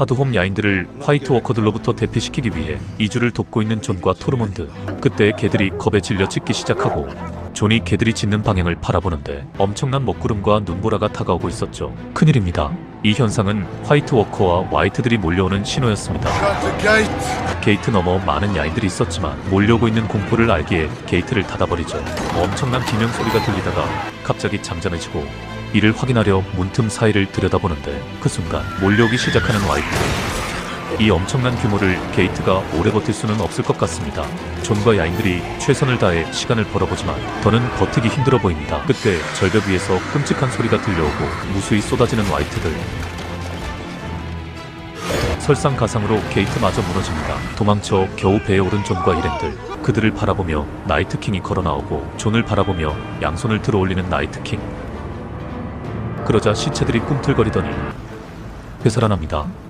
하드홈 야인들을 화이트 워커들로부터 대피시키기 위해 이주를 돕고 있는 존과 토르몬드. 그때 개들이 겁에 질려 짖기 시작하고 존이 개들이 짖는 방향을 바라보는데 엄청난 먹구름과 눈보라가 다가오고 있었죠. 큰일입니다. 이 현상은 화이트 워커와 화이트들이 몰려오는 신호였습니다. 게이트 너머 많은 야인들이 있었지만 몰려오고 있는 공포를 알기에 게이트를 닫아버리죠. 엄청난 비명 소리가 들리다가 갑자기 잠잠해지고 이를 확인하려 문틈 사이를 들여다보는데 그 순간 몰려오기 시작하는 와이프. 이 엄청난 규모를 게이트가 오래 버틸 수는 없을 것 같습니다. 존과 야인들이 최선을 다해 시간을 벌어보지만 더는 버티기 힘들어 보입니다. 그때 절벽 위에서 끔찍한 소리가 들려오고 무수히 쏟아지는 와이트들. 설상가상으로 게이트마저 무너집니다. 도망쳐 겨우 배에 오른 존과 일행들. 그들을 바라보며 나이트킹이 걸어 나오고 존을 바라보며 양손을 들어 올리는 나이트킹. 그러자 시체들이 꿈틀거리더니 되살아납니다.